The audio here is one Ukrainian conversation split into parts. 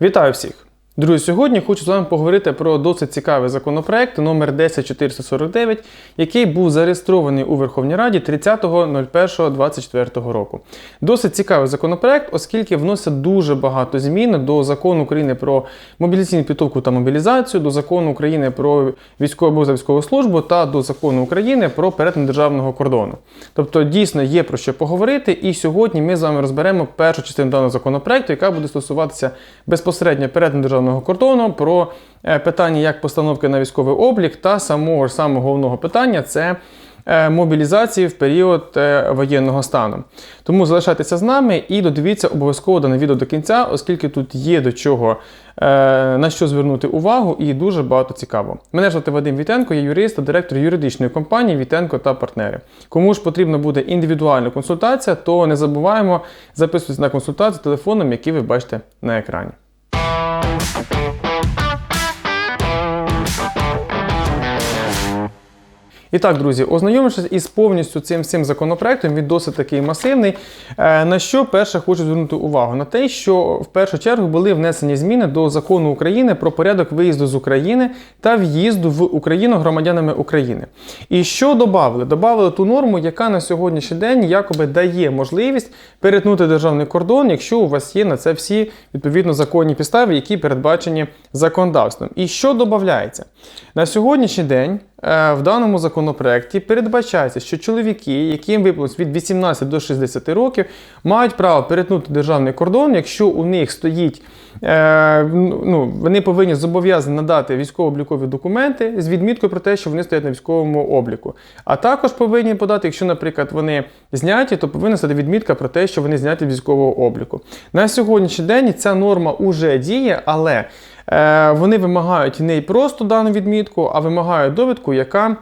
Вітаю всіх! Друзі, сьогодні хочу з вами поговорити про досить цікавий законопроект номер 10449, який був зареєстрований у Верховній Раді 30.01.24 року. Досить цікавий законопроект, оскільки вносить дуже багато змін до закону України про мобілізаційну підготовку та мобілізацію, до закону України про військову або військову службу та до закону України про перетин державного кордону. Тобто, дійсно є про що поговорити, і сьогодні ми з вами розберемо першу частину даного законопроекту, яка буде стосуватися безпосередньо перетину державного кордону, про е, питання як постановки на військовий облік, та самого ж самого головного питання це е, мобілізації в період е, воєнного стану. Тому залишайтеся з нами і додивіться обов'язково дане відео до кінця, оскільки тут є до чого на що звернути увагу і дуже багато цікаво. Мене звати Вадим Вітенко, я юрист та директор юридичної компанії Вітенко та партнери. Кому ж потрібна буде індивідуальна консультація, то не забуваємо записуватися на консультацію телефоном, який ви бачите на екрані. І так, друзі, ознайомившись із повністю цим всім законопроектом, він досить такий масивний. Е, на що перше хочу звернути увагу? На те, що в першу чергу були внесені зміни до закону України про порядок виїзду з України та в'їзду в Україну громадянами України. І що додали? Добавили ту норму, яка на сьогоднішній день якоби дає можливість перетнути державний кордон, якщо у вас є на це всі відповідно законні підстави, які передбачені законодавством. І що додається? На сьогоднішній день в даному законопроекті передбачається, що чоловіки, яким виповнилось від 18 до 60 років, мають право перетнути державний кордон, якщо у них стоїть, е, ну, вони повинні зобов'язані надати військово-облікові документи з відміткою про те, що вони стоять на військовому обліку. А також повинні подати, якщо, наприклад, вони зняті, то повинна стати відмітка про те, що вони зняті військового обліку. На сьогоднішній день ця норма вже діє, але Е, вони вимагають не просто дану відмітку, а вимагають довідку, яка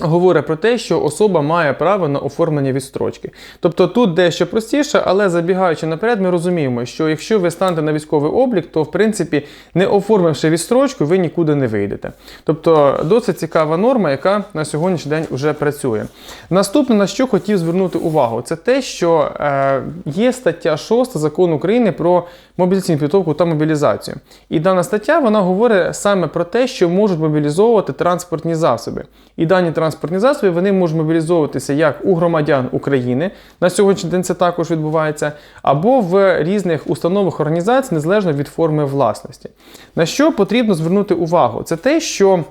Говорить про те, що особа має право на оформлення відстрочки. Тобто тут дещо простіше, але забігаючи наперед, ми розуміємо, що якщо ви станете на військовий облік, то в принципі, не оформивши відстрочку, ви нікуди не вийдете. Тобто досить цікава норма, яка на сьогоднішній день вже працює. Наступне, на що хотів звернути увагу, це те, що е, є стаття 6 закону України про мобілізаційну підготовку та мобілізацію. І дана стаття вона говорить саме про те, що можуть мобілізовувати транспортні засоби. І дані транспортні засоби вони можуть мобілізовуватися як у громадян України, на сьогоднішній день це також відбувається, або в різних установах організацій, незалежно від форми власності. На що потрібно звернути увагу? Це те, що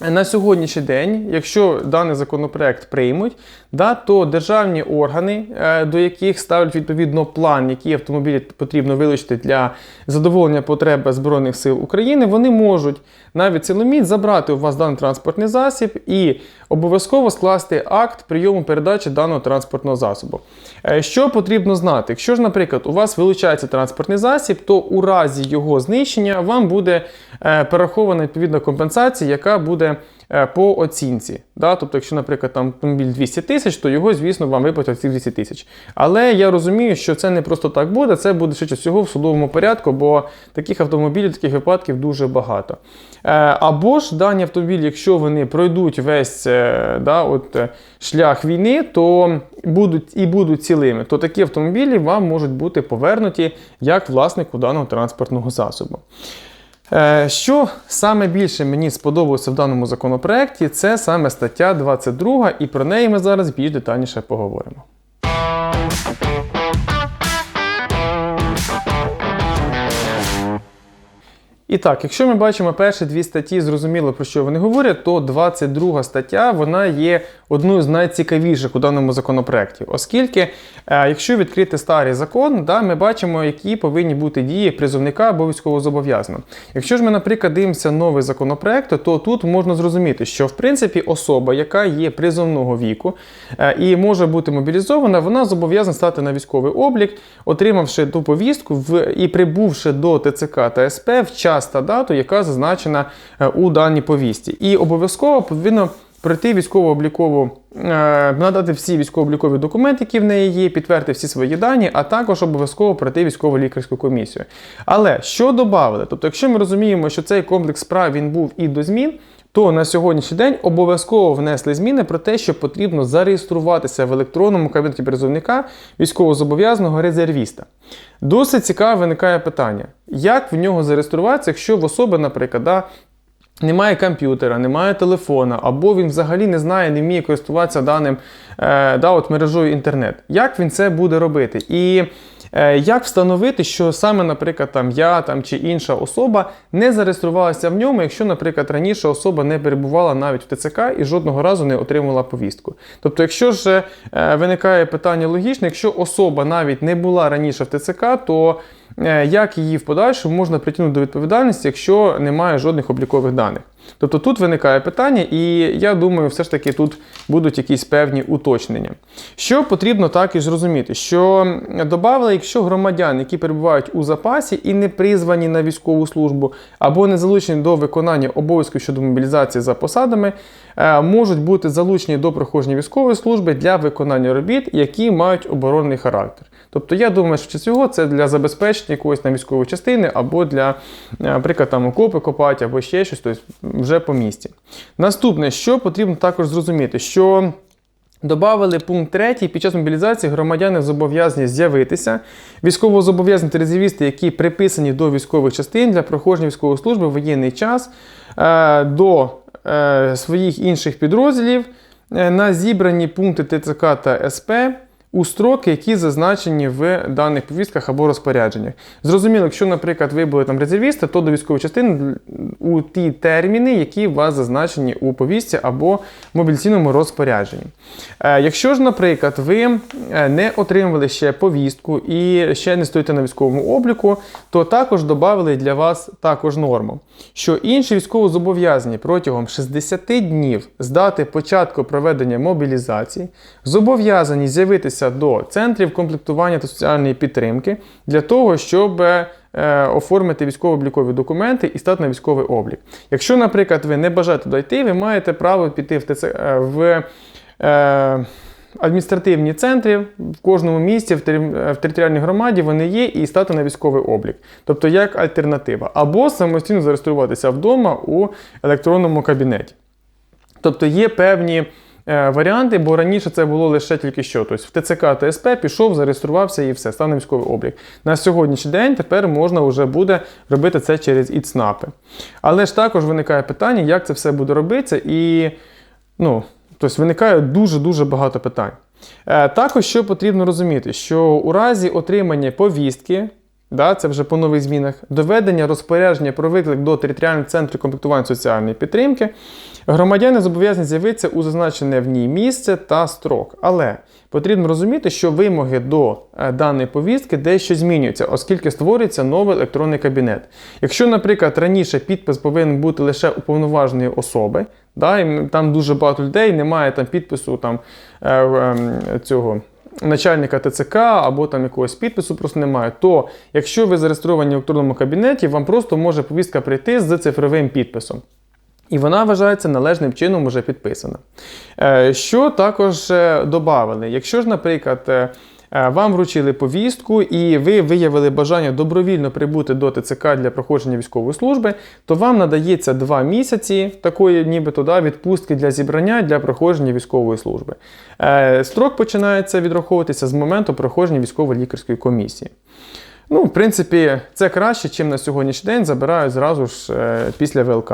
на сьогоднішній день, якщо даний законопроект приймуть, да, то державні органи, е, до яких ставлять відповідно план, які автомобілі потрібно вилучити для задоволення потреб Збройних сил України, вони можуть навіть силоміць забрати у вас даний транспортний засіб і обов'язково скласти акт прийому передачі даного транспортного засобу. Е, що потрібно знати? Якщо ж, наприклад, у вас вилучається транспортний засіб, то у разі його знищення вам буде е, перерахована відповідна компенсація, яка буде Е, по оцінці. Да? Тобто, якщо, наприклад, там автомобіль 200 тисяч, то його, звісно, вам виплатять ці 200 тисяч. Але я розумію, що це не просто так буде, це буде швидше всього в судовому порядку, бо таких автомобілів, таких випадків дуже багато. Е, або ж дані автомобілі, якщо вони пройдуть весь е, да, от, шлях війни, то будуть і будуть цілими, то такі автомобілі вам можуть бути повернуті як власнику даного транспортного засобу. Е, що саме більше мені сподобалося в даному законопроекті, це саме стаття 22, і про неї ми зараз більш детальніше поговоримо. І так, якщо ми бачимо перші дві статті, зрозуміло про що вони говорять, то 22 стаття вона є одною з найцікавіших у даному законопроекті. Оскільки, е, якщо відкрити старий закон, да, ми бачимо, які повинні бути дії призовника або військовозобов'язаного. Якщо ж ми, наприклад, дивимося новий законопроект, то тут можна зрозуміти, що в принципі особа, яка є призовного віку е, і може бути мобілізована, вона зобов'язана стати на військовий облік, отримавши ту повістку в і прибувши до ТЦК та СП в час час дату, яка зазначена е, у даній повісті. І обов'язково повинно пройти військово-облікову, е, надати всі військово-облікові документи, які в неї є, підтвердити всі свої дані, а також обов'язково пройти військово-лікарську комісію. Але що додали? Тобто, якщо ми розуміємо, що цей комплекс справ він був і до змін то на сьогоднішній день обов'язково внесли зміни про те, що потрібно зареєструватися в електронному кабінеті призовника військовозобов'язаного резервіста. Досить цікаве виникає питання, як в нього зареєструватися, якщо в особи, наприклад, немає комп'ютера, немає телефона, або він взагалі не знає, не вміє користуватися даним е, да, от мережою інтернет. Як він це буде робити? І е, як встановити, що саме, наприклад, там я там, чи інша особа не зареєструвалася в ньому, якщо, наприклад, раніше особа не перебувала навіть в ТЦК і жодного разу не отримала повістку. Тобто, якщо ж е, виникає питання логічне, якщо особа навіть не була раніше в ТЦК, то як її в подальшому можна притягнути до відповідальності, якщо немає жодних облікових даних? Тобто тут виникає питання, і я думаю, все ж таки тут будуть якісь певні уточнення. Що потрібно також зрозуміти, що додали, якщо громадян, які перебувають у запасі і не призвані на військову службу, або не залучені до виконання обов'язків щодо мобілізації за посадами, е, можуть бути залучені до проходження військової служби для виконання робіт, які мають оборонний характер. Тобто, я думаю, що цього це для забезпечення якоїсь там військової частини, або для, е, наприклад, там окопи копати, або ще щось, тобто вже по місті. Наступне, що потрібно також зрозуміти, що. Добавили пункт 3. Під час мобілізації громадяни зобов'язані з'явитися. Військовозобов'язані та резервісти, які приписані до військових частин для проходження військової служби в воєнний час е, до е, своїх інших підрозділів е, на зібрані пункти ТЦК та СП у строки, які зазначені в даних повістках або розпорядженнях. Зрозуміло, якщо, наприклад, ви були там резервісти, то до військової частини у ті терміни, які у вас зазначені у повістці або мобілізаційному розпорядженні. Е, якщо ж, наприклад, ви е, не отримали ще повістку і ще не стоїте на військовому обліку, то також додали для вас також норму, що інші військовозобов'язані протягом 60 днів з дати початку проведення мобілізації зобов'язані з'явитися до центрів комплектування та соціальної підтримки для того, щоб е, оформити військово-облікові документи і стати на військовий облік. Якщо, наприклад, ви не бажаєте дойти, ви маєте право піти в ТЦ е, в. Е, Адміністративні центри в кожному місті, в територіальній громаді вони є і стати на військовий облік, тобто як альтернатива, або самостійно зареєструватися вдома у електронному кабінеті. Тобто є певні варіанти, бо раніше це було лише тільки що. Тобто в ТЦК та СП пішов, зареєструвався і все, став на військовий облік. На сьогоднішній день тепер можна вже буде робити це через ІЦНАПи. Але ж також виникає питання, як це все буде робитися, і ну, тобто виникає дуже-дуже багато питань. Е, Також що потрібно розуміти, що у разі отримання повістки, да, це вже по нових змінах, доведення розпорядження про виклик до територіального центру комплектування соціальної підтримки, громадяни зобов'язані з'явитися у зазначене в ній місце та строк. Але потрібно розуміти, що вимоги до е, даної повістки дещо змінюються, оскільки створюється новий електронний кабінет. Якщо, наприклад, раніше підпис повинен бути лише уповноваженої особи, да, і там дуже багато людей, немає там підпису там, е, е, цього. Начальника ТЦК або там якогось підпису просто немає, то якщо ви зареєстровані в електронному кабінеті, вам просто може повістка прийти з цифровим підписом. І вона вважається належним чином вже підписана. Е, Що також е, додали? Якщо ж, наприклад, е, вам вручили повістку і ви виявили бажання добровільно прибути до ТЦК для проходження військової служби, то вам надається два місяці такої, нібито да, відпустки для зібрання для проходження військової служби. Е, Строк починається відраховуватися з моменту проходження військово-лікарської комісії. Ну, в принципі, це краще, чим на сьогоднішній день забирають зразу ж е, після ВЛК.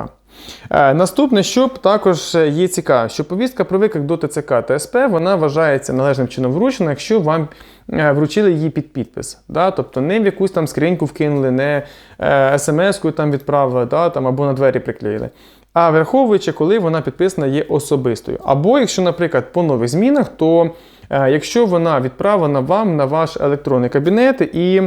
Е, Наступне, що також є цікаво, що повістка про виклик до ТЦК та СП вона вважається належним чином вручена, якщо вам е, вручили її під підпис. Да? Тобто не в якусь там скриньку вкинули, не е, смс-ку там відправили, да? там, або на двері приклеїли. А враховуючи, коли вона підписана є особистою. Або якщо, наприклад, по нових змінах, то е, якщо вона відправлена вам на ваш електронний кабінет і.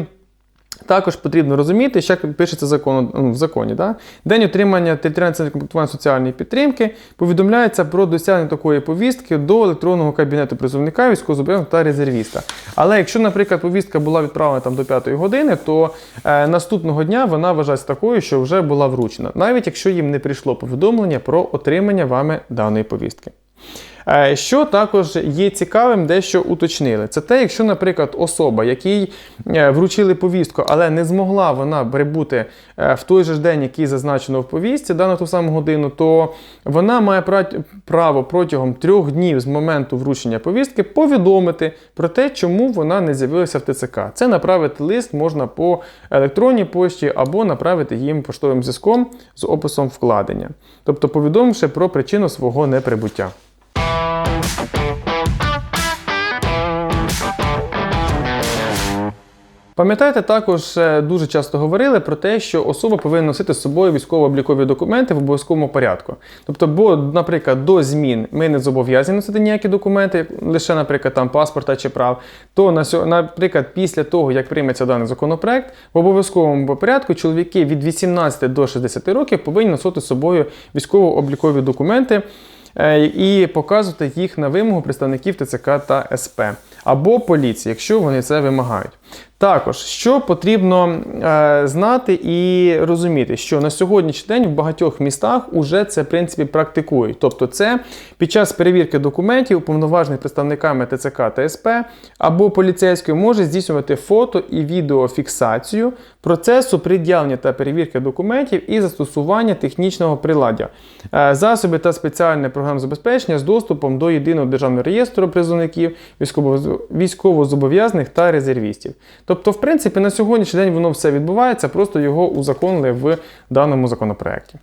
Також потрібно розуміти, що пишеться закон, ну, в законі. Да? День отримання територіального комплектування соціальної підтримки повідомляється про досягнення такої повістки до електронного кабінету призовника, військовозобов'язаного та резервіста. Але якщо, наприклад, повістка була відправлена там, до 5 години, то е, наступного дня вона вважається такою, що вже була вручена, навіть якщо їм не прийшло повідомлення про отримання вами даної повістки. Е, Що також є цікавим, дещо уточнили. Це те, якщо, наприклад, особа, якій е, вручили повістку, але не змогла вона прибути е, в той же день, який зазначено в повістці, да, на ту саму годину, то вона має право протягом трьох днів з моменту вручення повістки повідомити про те, чому вона не з'явилася в ТЦК. Це направити лист можна по електронній пошті або направити їм поштовим зв'язком з описом вкладення, тобто повідомивши про причину свого неприбуття. Пам'ятаєте, також е, дуже часто говорили про те, що особа повинна носити з собою військово-облікові документи в обов'язковому порядку. Тобто, бо, наприклад, до змін ми не зобов'язані носити ніякі документи, лише, наприклад, там паспорта чи прав. То на наприклад, після того, як прийметься даний законопроект, в обов'язковому порядку чоловіки від 18 до 60 років повинні носити з собою військово-облікові документи. е, І показувати їх на вимогу представників ТЦК та СП або поліції, якщо вони це вимагають. Також, що потрібно е, знати і розуміти, що на сьогоднішній день в багатьох містах уже це в принципі практикують. Тобто, це під час перевірки документів уповноважених представниками ТЦК та СП або поліцейської може здійснювати фото і відеофіксацію процесу пред'явлення та перевірки документів і застосування технічного приладдя, Е, засоби та спеціальне програмне забезпечення з доступом до єдиного державного реєстру призовників, військово- військовозобов'язаних та резервістів. Тобто, в принципі, на сьогоднішній день воно все відбувається, просто його узаконили в даному законопроекті.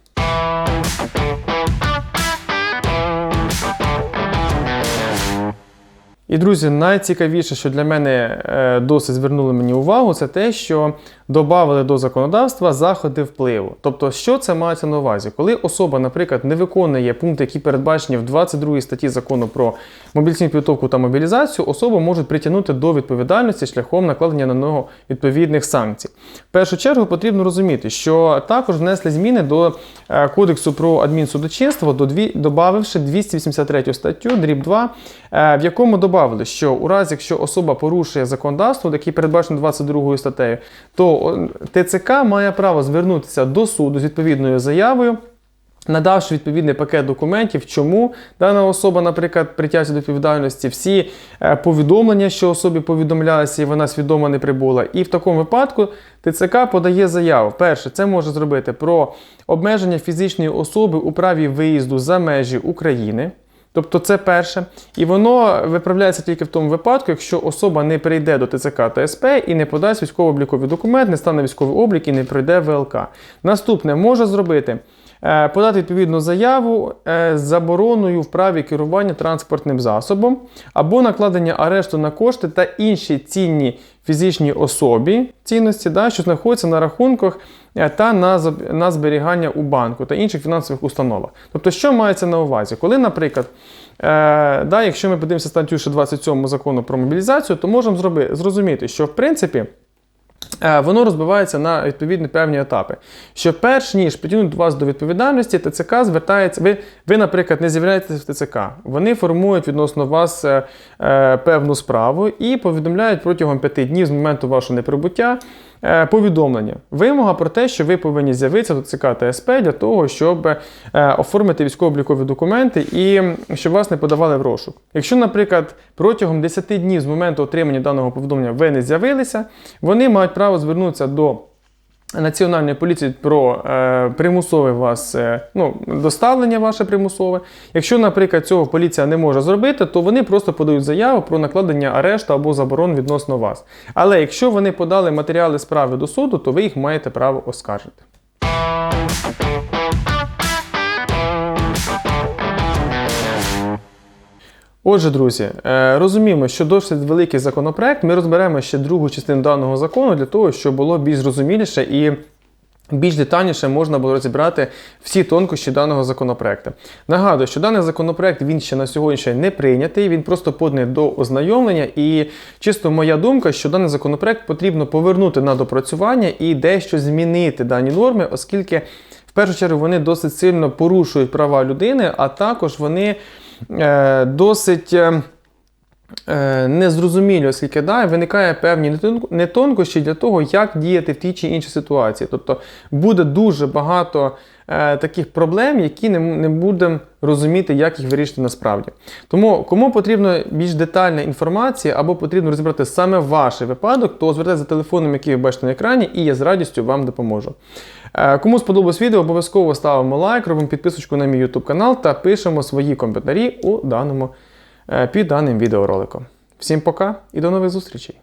І, друзі, найцікавіше, що для мене е, досить звернули мені увагу, це те, що додали до законодавства заходи впливу. Тобто, що це мається на увазі? Коли особа, наприклад, не виконує пункти, які передбачені в 22 статті закону про мобілізаційну підготовку та мобілізацію, особу можуть притягнути до відповідальності шляхом накладення на нього відповідних санкцій. В першу чергу потрібно розуміти, що також внесли зміни до е, Кодексу про адмінсудочинство, добавивши 283 статтю, дріб 2, е, в якому додали, що у разі, якщо особа порушує законодавство, яке передбачено 22 статтею, то ТЦК має право звернутися до суду з відповідною заявою. Надавши відповідний пакет документів, чому дана особа, наприклад, притягнуться до відповідальності, всі е, повідомлення, що особі повідомлялися, і вона свідомо не прибула. І в такому випадку ТЦК подає заяву. Перше, це може зробити про обмеження фізичної особи у праві виїзду за межі України. Тобто це перше. І воно виправляється тільки в тому випадку, якщо особа не прийде до ТЦК та СП і не подасть військово-обліковий документ, не стане військовий облік і не пройде ВЛК. Наступне може зробити. Е, Подати відповідну заяву е, з забороною в праві керування транспортним засобом або накладення арешту на кошти та інші цінні фізичній особі цінності, да, що знаходяться на рахунках е, та на, на зберігання у банку та інших фінансових установах. Тобто, що мається на увазі? Коли, наприклад, е, да, якщо ми подивимося статтю 27 закону про мобілізацію, то можемо зроби, зрозуміти, що в принципі. Е, Воно розбивається на відповідні певні етапи. Що перш ніж притягнути вас до відповідальності, ТЦК звертається. Ви, ви наприклад, не з'являєтеся в ТЦК. Вони формують відносно вас е, е, певну справу і повідомляють протягом п'яти днів з моменту вашого неприбуття повідомлення. Вимога про те, що ви повинні з'явитися до ЦК та СП для того, щоб е, оформити військово-облікові документи і щоб вас не подавали в розшук. Якщо, наприклад, протягом 10 днів з моменту отримання даного повідомлення ви не з'явилися, вони мають право звернутися до. Національної поліції про е, примусове вас е, ну, доставлення ваше примусове. Якщо, наприклад, цього поліція не може зробити, то вони просто подають заяву про накладення арешту або заборон відносно вас. Але якщо вони подали матеріали справи до суду, то ви їх маєте право оскаржити. Отже, друзі, е, розуміємо, що досить великий законопроект. Ми розберемо ще другу частину даного закону для того, щоб було більш зрозуміліше і більш детальніше можна було розібрати всі тонкощі даного законопроекту. Нагадую, що даний законопроект він ще на сьогодні не прийнятий, він просто поданий до ознайомлення. І чисто моя думка, що даний законопроект потрібно повернути на допрацювання і дещо змінити дані норми, оскільки в першу чергу вони досить сильно порушують права людини, а також вони досить. е, е, незрозумілі, оскільки да, виникає певні нетонкощі для того, як діяти в тій чи іншій ситуації. Тобто буде дуже багато е, таких проблем, які не будемо розуміти, як їх вирішити насправді. Тому кому потрібна більш детальна інформація або потрібно розібрати саме ваш випадок, то звертайтеся за телефоном, який ви бачите на екрані, і я з радістю вам допоможу. Е, Кому сподобалось відео, обов'язково ставимо лайк, робимо підписочку на мій YouTube канал та пишемо свої коментарі у даному, е, під даним відеороликом. Всім пока і до нових зустрічей!